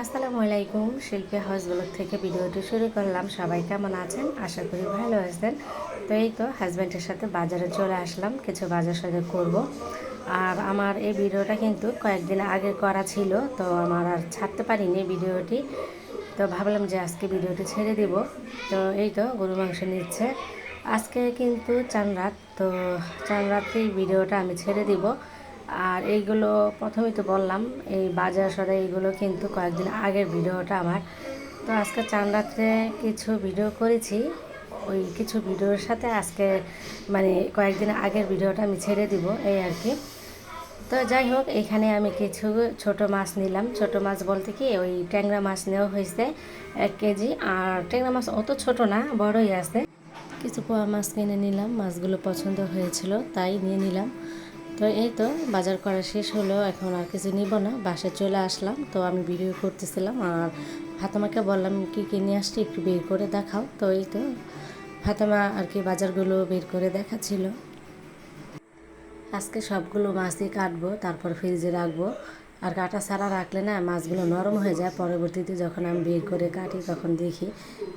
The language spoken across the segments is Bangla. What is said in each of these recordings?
আসসালামু আলাইকুম, শিল্পী হাউস ব্লগ থেকে ভিডিওটি শুরু করলাম। সবাই কেমন আছেন? আশা করি ভালো আছেন। তো এই তো হাজব্যান্ডের সাথে বাজারে চলে আসলাম, কিছু বাজার সাথে করব। আর আমার এই ভিডিওটা কিন্তু কয়েকদিন আগে করা ছিল, তো আমার আর ছাড়তে পারিনি ভিডিওটি। তো ভাবলাম যে আজকে ভিডিওটি ছেড়ে দিব। তো এই তো গরু মাংস নিচ্ছে। আজকে কিন্তু চান রাত, তো চান রাত্রেই ভিডিওটা আমি ছেড়ে দিব। আর এইগুলো প্রথমেই তো বললাম, এই বাজার সদাই এইগুলো কিন্তু কয়েকদিন আগের ভিডিওটা আমার। তো আজকে চান রাত্রে কিছু ভিডিও করেছি, ওই কিছু ভিডিওর সাথে আজকে মানে কয়েকদিন আগের ভিডিওটা আমি ছেড়ে দিব, এই আর কি। তো যাই হোক, এখানে আমি কিছু ছোট মাছ নিলাম। ছোট মাছ বলতে কি, ওই ট্যাংরা মাছ নেওয়া হয়েছে এক কেজি। আর ট্যাংরা মাছ অত ছোট না, বড়ই আছে। কিছু পোয়া মাছ কিনে নিলাম, মাছগুলো পছন্দ হয়েছিল, তাই নিয়ে নিলাম। তো এই তো, বাজার করা শেষ হলো, এখন আর কিছু নিব না, বাসায় চলে আসলাম। তো আমি ভিডিও করতেছিলাম, আর ফাতেমাকে বললাম, কি কি নিয়ে আসছি, একটু বের করে দেখাও। তো এই তো, ফাতেমা আর কি বাজারগুলো বের করে দেখাচ্ছিল। আজকে সবগুলো মাছই কাটবো, তারপর ফ্রিজে রাখব। আর কাটা ছাড়া রাখলে না মাছগুলো নরম হয়ে যায়। পরবর্তীতে যখন আমি বের করে কাটি, তখন দেখি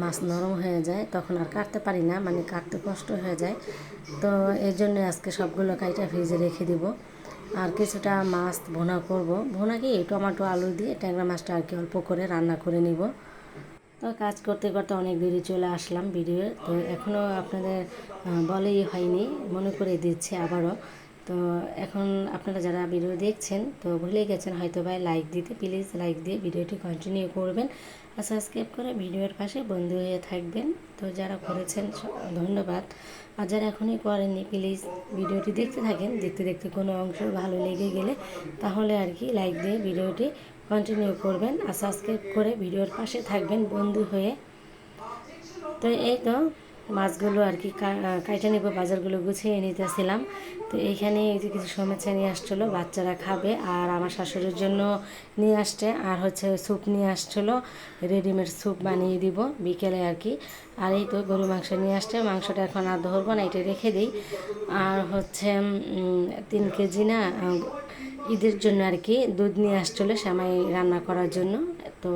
মাছ নরম হয়ে যায়। তখন আর কাটতে পারি না মানে কাটতে কষ্ট হয়ে যায়। তো এই জন্য আজকে সবগুলো কাইটা ফ্রিজে রেখে দিব। আর কিছুটা মাছ ভোনা করব। ভোনা কি? টমেটো, আলু দিয়ে ট্যাংরা মাছটা আর কি অল্প করে রান্না করে নিব। তো কাজ করতে করতে অনেক দেরি চলে আসলাম ভিডিও তো এখনও আপনাদের বলেই হয়নি, মনে করে দিচ্ছে আবারও। তো এখন আপনারা যারা ভিডিও দেখছেন, তো ভুলে গেছেন হয়তো ভাই লাইক দিতে প্লিজ লাইক দিয়ে ভিডিওটি কন্টিনিউ করবেন। আর সাবস্ক্রাইব করে ভিডিওর পাশে বন্ধু হয়ে থাকবেন। তো যারা করেছেন, ধন্যবাদ। আর যারা এখনই করেননি প্লিজ ভিডিওটি দেখতে থাকেন। দেখতে দেখতে কোনো অংশ ভালো লেগে গেলে তাহলে আর কি লাইক দিয়ে ভিডিওটি কন্টিনিউ করবেন। আর সাবস্ক্রাইব করে ভিডিওর পাশে থাকবেন বন্ধু হয়ে। তো এই তো মাছগুলো আর কি কাইটা নিব, বাজারগুলো গুছিয়ে নিতেছিলাম। তো এইখানে এই যে কিছু সমস্যা নিয়ে আসছিল, বাচ্চারা খাবে আর আমার শাশুড়ির জন্য নিয়ে আসছে। আর হচ্ছে স্যুপ নিয়ে আসছিল, রেডিমেড স্যুপ বানিয়ে দিব বিকেলে আর কি। আর এই তো গরু মাংস নিয়ে আসছে, মাংসটা এখন আর ধরবো না এটা রেখে দিই। আর হচ্ছে তিন কেজি না ঈদের জন্য আর কি দুধ নিয়ে আসছিল সামাই রান্না করার জন্য। তো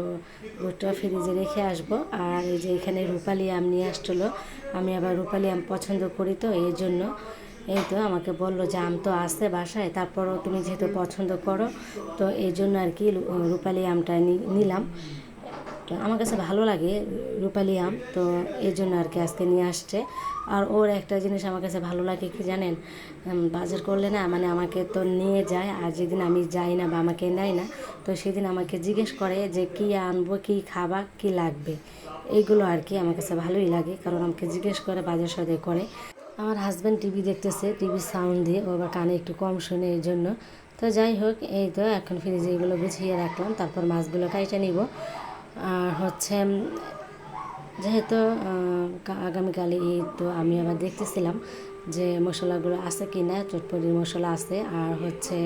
দুধটা ফ্রিজে রেখে আসব। আর এই যে এখানে রূপালি আম নিয়ে আসছিল। আমি আবার রূপালি আম পছন্দ করি তো এই জন্য। এই তো আমাকে বলল যে আম তো আসতে বাসায়, তারপরও তুমি যেহেতু পছন্দ করো, তো এই জন্য আর কি রূপালি আমটা নিলাম। তো আমার কাছে ভালো লাগে রূপালি আম, তো এই জন্য আর কি আজকে নিয়ে আসছে। আর ওর একটা জিনিস আমার কাছে ভালো লাগে কি জানেন? বাজার করলে না মানে আমাকে তো নিয়ে যায়, আর যেদিন আমি যাই না বা আমাকে নেয় না, তো সেদিন আমাকে জিজ্ঞেস করে যে কি আনব, কি খাবা, কি লাগবে? এইগুলো আর কি আমার কাছে ভালোই লাগে, কারণ আমাকে জিজ্ঞেস করে, বাজার সদাই করে। আমার হাজব্যান্ড টিভি দেখতেছে টিভির সাউন্ড দিয়ে, ও আবার কানে একটু কম শুনে এই জন্য। তো যাই হোক, এই তো এখন ফ্রিজে এগুলো গুছিয়ে রাখলাম, তারপর মাছগুলো কাইটে নিব। আর হচ্ছে, যেহেতু আগামীকালে ঈদ, তো আমি আবার দেখতেছিলাম যে মশলাগুলো আছে কি না চটপটির মশলা আছে, আর হচ্ছে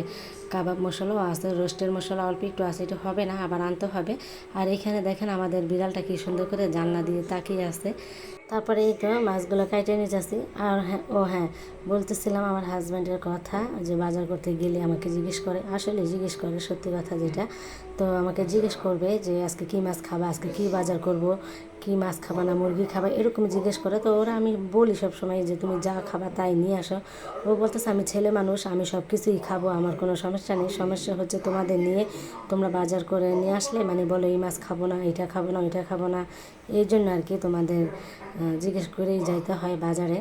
কাবাব মশলাও আছে রোস্টের মশলা অল্প একটু আছে, এটা হবে না, আবার আনতে হবে। আর এখানে দেখেন আমাদের বিড়ালটা কি সুন্দর করে জানলা দিয়ে তাকিয়ে আছে। তারপরে এই তো মাছগুলো কাইটে নিয়ে যাচ্ছি। আর হ্যাঁ ও হ্যাঁ বলতেছিলাম আমার হাজব্যান্ডের কথা যে বাজার করতে গেলে আমাকে জিজ্ঞেস করে। আসলে জিজ্ঞেস করে, সত্যি কথা যেটা। তো আমাকে জিজ্ঞেস করবে যে আজকে কী মাছ খাবা, আজকে কী বাজার করব, কী মাছ খাবা না মুরগি খাবা এরকম জিজ্ঞেস করে। তো ওরা আমি বলি সব সময় যে তুমি যা খাবা তাই নিয়ে আসো। ও বলতেছে, আমি ছেলে মানুষ, আমি সব কিছুই খাব, আমার কোনো সমস্যা নেই। সমস্যা হচ্ছে তোমাদের নিয়ে তোমরা বাজার করে নিয়ে আসলে মানে বলো, এই মাছ খাব না, এটা খাব না, ওইটা খাব না। এই জন্য আর কি তোমাদের জিজ্ঞেস করেই যাইতে হয় বাজারে।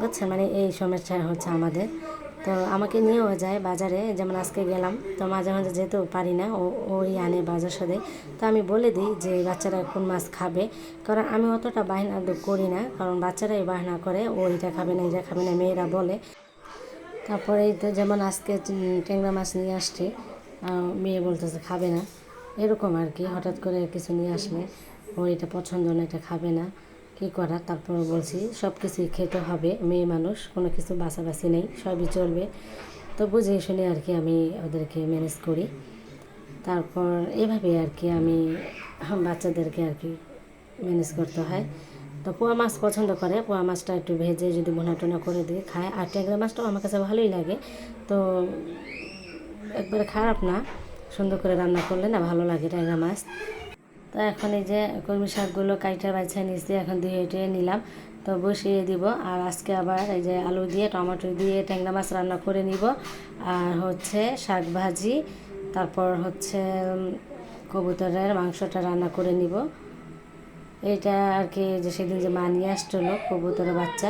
বুঝছেন মানে এই সমস্যা হচ্ছে আমাদের। তো আমাকে নিয়েও যায় বাজারে, যেমন আজকে গেলাম। তো মাঝে মাঝে যেতেও পারি না, ও, ওই আনে বাজার সাথে। তো আমি বলে দিই যে বাচ্চারা কোন মাছ খাবে? কারণ আমি অতটা বায়না তো করি না, কারণ বাচ্চারাই বায়না করে, ও এটা খাবে না, এটা খাবে না। মেয়েরা বলে। তারপরে এই তো যেমন আজকে ট্যাংরা মাছ নিয়ে আসছে মেয়ে বলতেছে খাবে না। এরকম আর কি, হঠাৎ করে কিছু নিয়ে আসলে। ও এটা পছন্দ না, এটা খাবে না, কী করার? তারপর বলছি সব কিছুই খেতে হবে, মেয়ে মানুষ, কোনো কিছু বাছাবাছি নেই, সবই চলবে। তো বুঝে শুনে আর কি আমি ওদেরকে ম্যানেজ করি। তারপর এভাবে আর কি আমি বাচ্চাদেরকে আর কি ম্যানেজ করতে হয়। তো পোয়া মাছ পছন্দ করে। পোয়া মাছটা একটু ভেজে যদি ভুনা টুনা করে দিয়ে খায়। আর ট্যাংরা মাছটাও আমার কাছে ভালোই লাগে। তো একবারে খারাপ না। সুন্দর করে রান্না করলে না ভালো লাগে ট্যাংরা মাছ। তো এখন এই যে কলমি শাকগুলো কাইটা বাছা নিচ্ছি এখন ধুয়ে টুয়ে নিলাম। তো বসিয়ে দিব। আর আজকে আবার এই যে আলু দিয়ে, টমেটো দিয়ে ট্যাংরা মাছ রান্না করে নিব। আর হচ্ছে শাক ভাজি। তারপর হচ্ছে কবুতরের মাংসটা রান্না করে নিব। এইটা আর কি যে সেদিন যে মা নিয়ে আসছিল, কবুতরের বাচ্চা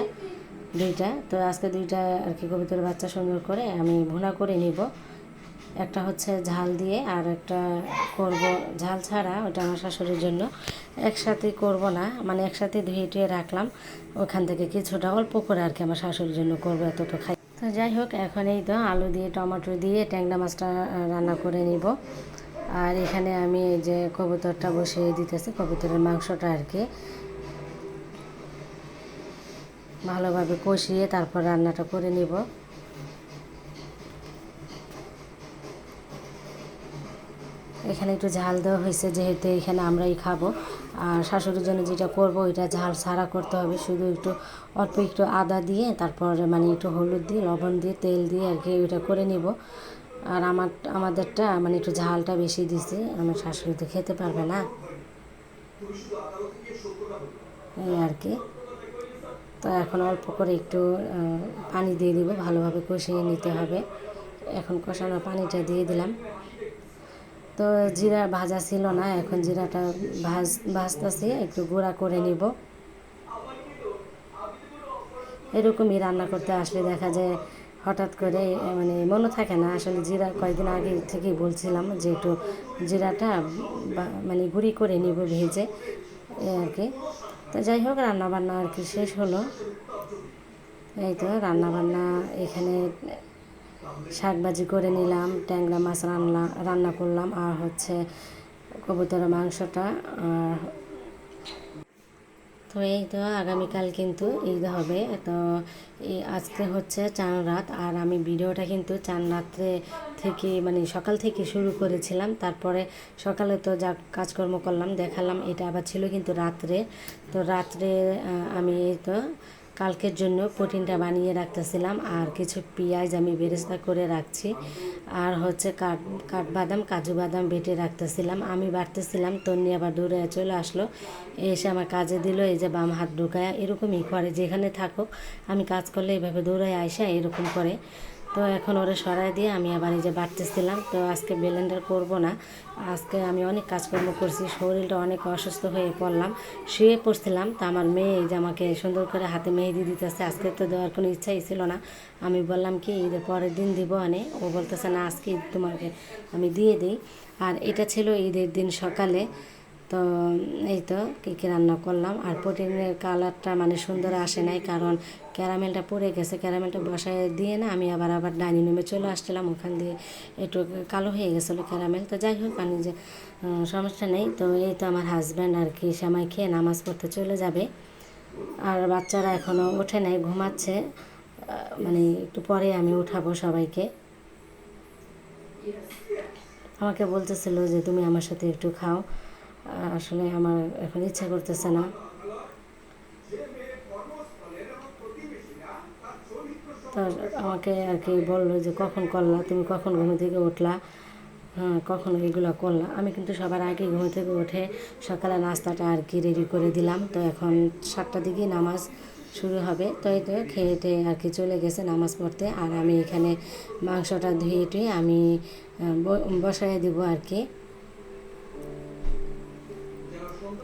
দুইটা, তো আজকে দুইটা আর কি কবুতরের বাচ্চা সুন্দর করে আমি ভুনা করে নিব। একটা হচ্ছে ঝাল দিয়ে আর একটা করব ঝাল ছাড়া, ওটা আমার শাশুড়ির জন্য। একসাথে করব না মানে একসাথে ধুয়ে টুয়ে রাখলাম। ওখান থেকে কিছুটা অল্প করে আর কি আমার শাশুড়ির জন্য করব এত তো খাই। তো যাই হোক, এখন এই তো আলু দিয়ে, টমেটো দিয়ে, ট্যাংরা মাছটা রান্না করে নিব। আর এখানে আমি এই যে কবুতরটা বসিয়ে দিতেছি, কবুতরের মাংসটা আর কি। ভালোভাবে কষিয়ে তারপর রান্নাটা করে নিব। এখানে একটু ঝাল দেওয়া হয়েছে, যেহেতু এখানে আমরাই খাব। আর শাশুড়ির জন্য যেটা করব, ওইটা ঝাল ছাড়া করতে হবে। শুধু একটু অল্প একটু আদা দিয়ে, তারপর মানে একটু হলুদ দিয়ে, লবণ দিয়ে, তেল দিয়ে আর কি ওইটা করে নিব। আর আমার, আমাদেরটা মানে একটু ঝালটা বেশি দিছি। আমার শাশুড়ি তো খেতে পারবে না। এই আর কি। তো এখন অল্প করে একটু পানি দিয়ে দিব, ভালোভাবে কষিয়ে নিতে হবে। এখন কষানো পানিটা দিয়ে দিলাম। তো জিরা ভাজা ছিল না, এখন জিরাটা ভাজ, ভাজতেছি, একটু গুঁড়া করে নিব। এরকমই রান্না করতে আসলে দেখা যায় হঠাৎ করে মানে মনে থাকে না। আসলে জিরা কয়েকদিন আগে থেকেই বলছিলাম যে একটু জিরাটা মানে গুঁড়ি করে নিব ভেজে আর কি। তো যাই হোক রান্না বান্না আর কি শেষ হলো। এই তো রান্নাবান্না এখানে শাক ভাজি করে নিলাম, ট্যাংরা মাছ রান্না রান্না করলাম। আর হচ্ছে কবুতরের মাংসটা, আর তো এই তো আগামীকাল কিন্তু ঈদ হবে। তো আজকে হচ্ছে চান রাত, আর আমি ভিডিওটা কিন্তু চান রাত্রে থেকে মানে সকাল থেকে শুরু করেছিলাম। তারপরে সকালে তো যা কাজকর্ম করলাম, দেখালাম, এটা আবার ছিল কিন্তু রাত্রে। তো রাত্রে আমি এই তো কালকের জন্য প্রোটিনটা বানিয়ে রাখতেছিলাম, আর কিছু পেঁয়াজ আমি বেরেস্তা করে রাখছি, আর হচ্ছে কাঠ, কাঠবাদাম, কাজু বাদাম বেটে রাখতেছিলাম। আমি বাড়তেছিলাম, তন্নি আবার দূরে চলে আসলো, এসে আমার কাজে দিল, এই যে বাম হাত ঢুকায়, এরকমই করে, যেখানে থাকুক, আমি কাজ করলে এভাবে দৌড়ায় আসা এরকম করে। তো এখন ওরে সরাই দিয়ে আমি আবার এই যে বাড়তেছিলাম। তো আজকে ব্লেন্ডার করব না। আজকে আমি অনেক কাজকর্ম করছি, শরীরটা অনেক অসুস্থ হয়ে পড়লাম, শুয়ে পড়ছিলাম। তো আমার মেয়ে যে আমাকে সুন্দর করে হাতে মেহেদি দিতেছে, আজকে তো দেওয়ার কোনো ইচ্ছাই ছিল না। আমি বললাম কি ঈদের পরের দিন দিব আনে। ও বলতেছে, না, আজকে তোমাকে আমি দিয়ে দিই। আর এটা ছিল ঈদের দিন সকালে। তো এই তো কী কী রান্না করলাম। আর প্রোটিনের কালারটা মানে সুন্দর আসে নাই কারণ ক্যারামেলটা পড়ে গেছে। ক্যারামেলটা বসায় দিয়ে না আমি আবার আবার ডাইনিং রুমে চলে আসছিলাম। ওখান দিয়ে একটু কালো হয়ে গেছিল ক্যারামেল। তো যাই হোক আমি যে সমস্যা নেই। তো এই তো আমার হাজব্যান্ড আর কি সময় খেয়ে নামাজ পড়তে চলে যাবে। আর বাচ্চারা এখনও ওঠে নাই, ঘুমাচ্ছে। মানে একটু পরে আমি উঠাবো সবাইকে। আমাকে বলতেছিল যে, তুমি আমার সাথে একটু খাও। আসলে আমার এখন ইচ্ছা করতেছে না। তো আমাকে আর কি বলল যে কখন করলা? তুমি কখন ঘুম থেকে উঠলা? হ্যাঁ কখন এগুলো করলা। আমি কিন্তু সবার আগে ঘুম থেকে উঠে সকালে নাস্তাটা আর কি রেডি করে দিলাম। তো এখন সাতটার দিকেই নামাজ শুরু হবে। তো এই তো খেয়ে টেয়ে আর কি চলে গেছে নামাজ পড়তে। আর আমি এখানে মাংসটা ধুয়ে টুয়ে আমি আহ, ব- বসায় দিব আর কি।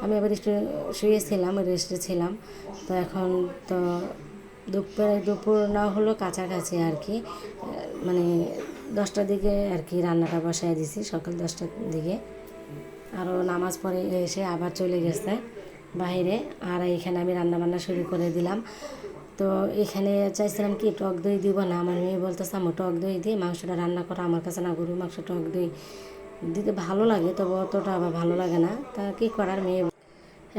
আমি আবার একটু শুয়েছিলাম রেস্টে ছিলাম। তো এখন তো দুপুরে, দুপুর না হলো কাছাকাছি আর কি। মানে দশটার দিকে আর কি রান্নাটা বসায় দিছি, সকাল দশটার দিকে। আরও নামাজ পড়ে এসে আবার চলে গেছে বাইরে, আর এখানে আমি রান্না বান্না শুরু করে দিলাম। তো এখানে চাইছিলাম কি টক দই দিব না, আমার মেয়ে বলতেছে আমার টক দই দিয়ে মাংসটা রান্না করা, আমার কাছে না গরু মাংস টক দই দিতে ভালো লাগে, তবে অতটা আবার ভালো লাগে না। তা কী করার মেয়ে?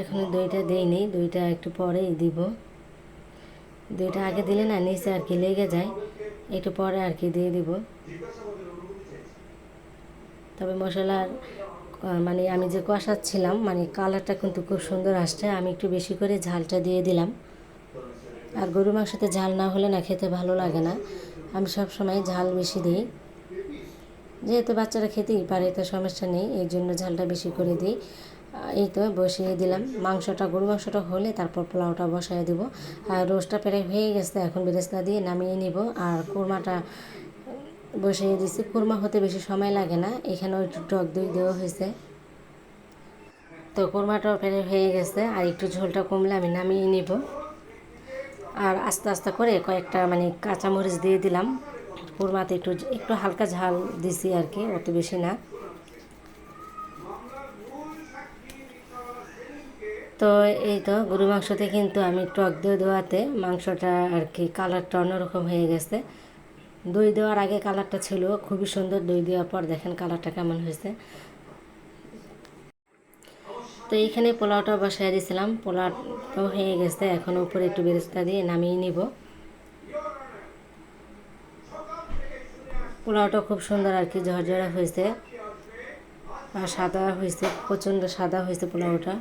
এখন দইটা দেই নেই দইটা একটু পরেই দিব। দইটা আগে দিলে না, নিচে আর কি লেগে যায়। একটু পরে আর কি দিয়ে দিব। তবে মশলার মানে আমি যে কষাচ্ছিলাম মানে কালারটা কিন্তু খুব সুন্দর আসছে। আমি একটু বেশি করে ঝালটা দিয়ে দিলাম। আর গরু মাংসতে ঝাল না হলে না খেতে ভালো লাগে না। আমি সব সময় ঝাল বেশি দিই। যেহেতু বাচ্চারা খেতেই পারে, তো সমস্যা নেই এই জন্য ঝালটা বেশি করে দিই। এই তো বসিয়ে দিলাম। মাংসটা গরু মাংসটা হলে তারপর পোলাওটা বসাই দিব। আর রোস্টটা প্রায় হয়ে গেছে, এখন বেরেস্তা দিয়ে নামিয়ে নিব। আর কোরমাটা বসিয়ে দিছি। কোরমা হতে বেশি সময় লাগে না, এখানেও একটু টক দই দেওয়া হয়েছে। তো কোরমাটাও প্রায় হয়ে গেছে, আর একটু ঝোলটা কমলে আমি নামিয়ে নিব। আর আস্তে আস্তে করে কয়েকটা মানে কাঁচামরিচ দিয়ে দিলাম। কোরমাতে একটু একটু হালকা ঝাল দিছি আর কি, অত বেশি না। তো এই তো গরু মাংসতে কিন্তু আমি টক দই দেওয়াতে মাংসটা আর কি কালারটা অন্যরকম হয়ে গেছে। দই দেওয়ার আগে কালারটা ছিল, খুবই সুন্দর দই দেওয়ার পর দেখেন কালারটা কেমন হয়েছে। তো এইখানে পোলাওটা বসাই দিয়েছিলাম পোলাওটাও হয়ে গেছে, এখন উপরে একটু বেরেস্তা দিয়ে নামিয়ে নিব। পোলাওটা খুব সুন্দর আর কি, ঝরঝরা হয়েছে। আর সাদা হয়েছে, প্রচণ্ড সাদা হয়েছে পোলাওটা।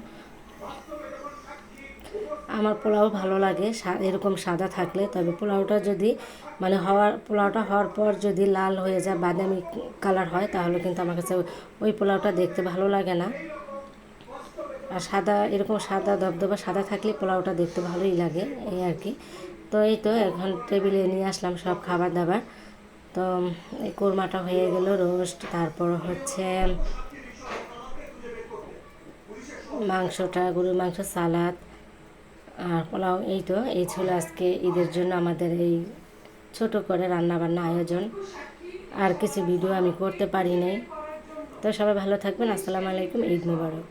আমার পোলাও ভালো লাগে এরকম সাদা থাকলে। তবে পোলাওটা যদি মানে হওয়ার, পোলাওটা হওয়ার পর যদি লাল হয়ে যায়, বাদামি কালার হয়, তাহলে কিন্তু আমার কাছে ওই পোলাওটা দেখতে ভালো লাগে না। আর সাদা, এরকম সাদা দবদবা সাদা থাকলে পোলাওটা দেখতে ভালোই লাগে, এই আর কি। তো এই তো, এখন টেবিলে নিয়ে আসলাম সব খাবার দাবার। তো এই কোরমাটা হয়ে গেল, রোস্ট। তারপর হচ্ছে মাংসটা, গরুর মাংস, সালাদ আর পোলাও। এই তো, এই ছিল আজকে ঈদের জন্য আমাদের এই ছোট করে রান্না বান্না আয়োজন। আর কিছু ভিডিও আমি করতে পারি নাই। তো সবাই ভালো থাকবেন। আসসালামু আলাইকুম, ঈদ মুবারক।